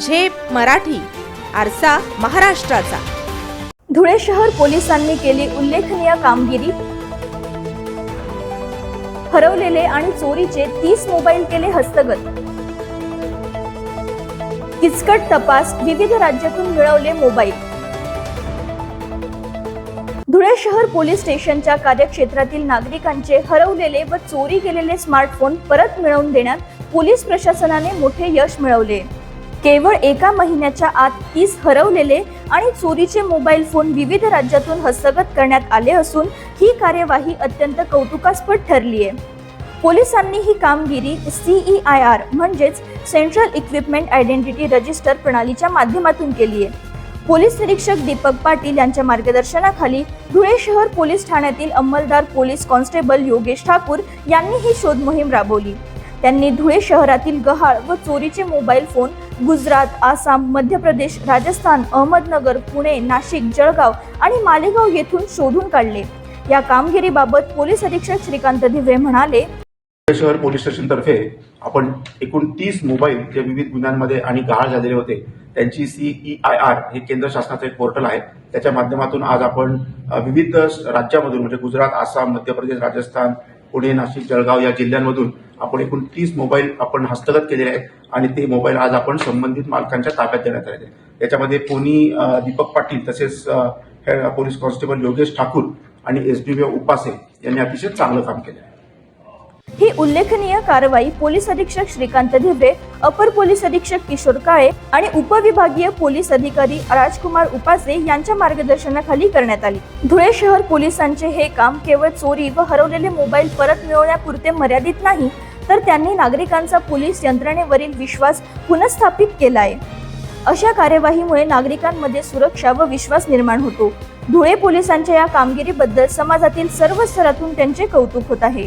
झेप मराठी आरसा महाराष्ट्राचा. धुळे शहर पोलिसांनी केली उल्लेखनीय कामगिरी. हरवलेले आणि चोरीचे तीस मोबाईल केले हस्तगत. किचकट तपास विविध राज्यातून मिळवले मोबाईल. धुळे शहर पोलीस स्टेशनच्या कार्यक्षेत्रातील नागरिकांचे हरवलेले व चोरी गेलेले स्मार्टफोन परत मिळवून देण्यात पोलीस प्रशासनाने मोठे यश मिळवले. केवळ एका महिन्याच्या आत तीस हरवलेले आणि चोरीचे मोबाईल फोन विविध राज्यातून हस्तगत करण्यात आले असून ही कार्यवाही अत्यंत कौतुकास्पद ठरली आहे पोलिसांनी ही कामगिरी सीई आय आर म्हणजेच सेंट्रल इक्विपमेंट आयडेंटिटी रजिस्टर प्रणालीच्या माध्यमातून केली आहे पोलीस निरीक्षक दीपक पाटील यांच्या मार्गदर्शनाखाली धुळे शहर पोलीस ठाण्यातील अंमलदार पोलीस कॉन्स्टेबल योगेश ठाकूर यांनी ही शोध मोहीम राबवली. त्यांनी धुळे शहरातील गहाळ व चोरीचे मोबाईल फोन गुजरात आसाम मध्य प्रदेश राजस्थान अहमदनगर पुणे नाशिक जळगाव आणि मालेगाव येथून शोधून काढले. या कामगिरीबाबत पोलीस अधीक्षक श्रीकांत दिवे म्हणाले शहर पोलीस स्टेशनतर्फे आपण एकूण तीस मोबाईल जे विविध गुन्ह्यांमध्ये आणि गहाळ झालेले होते त्यांची सीई आय आर हे केंद्र शासनाचं एक पोर्टल आहे. त्याच्या माध्यमातून आज आपण विविध राज्यामधून म्हणजे गुजरात आसाम मध्य प्रदेश राजस्थान पुणे नाशिक जळगाव या जिल्ह्यांमधून आपण एकूण तीस मोबाईल आपण हस्तगत केलेले आहेत आणि ते मोबाईल आज आपण संबंधित मालकांच्या ताब्यात देण्यात आले याच्यामध्ये पोनी दीपक पाटील तसेच हे पोलीस कॉन्स्टेबल योगेश ठाकूर आणि एसडीबी उपासे यांनी अतिशय चांगलं काम केलं आहे. उल्लेखनीय कारवाई पोलीस अधीक्षक श्रीकांत धिवरे अपर पोलीस अधीक्षक किशोर काळे आणि उपविभागीय पोलीस अधिकारी राजकुमार उपासे यांच्या मार्गदर्शनाखाली करण्यात आली. धुळे शहर पोलिसांचे हे काम केवळ चोरी व हरवलेले मोबाईल परत मिळवण्यापुरते मर्यादित नाही तर त्यांनी नागरिकांचा पोलीस यंत्रणेवरील विश्वास पुनर्स्थापित केला आहे. अशा कार्यवाहीमुळे नागरिकांमध्ये सुरक्षा व विश्वास निर्माण होतो. धुळे पोलिसांच्या या कामगिरीबद्दल समाजातील सर्व स्तरातून त्यांचे कौतुक होत आहे.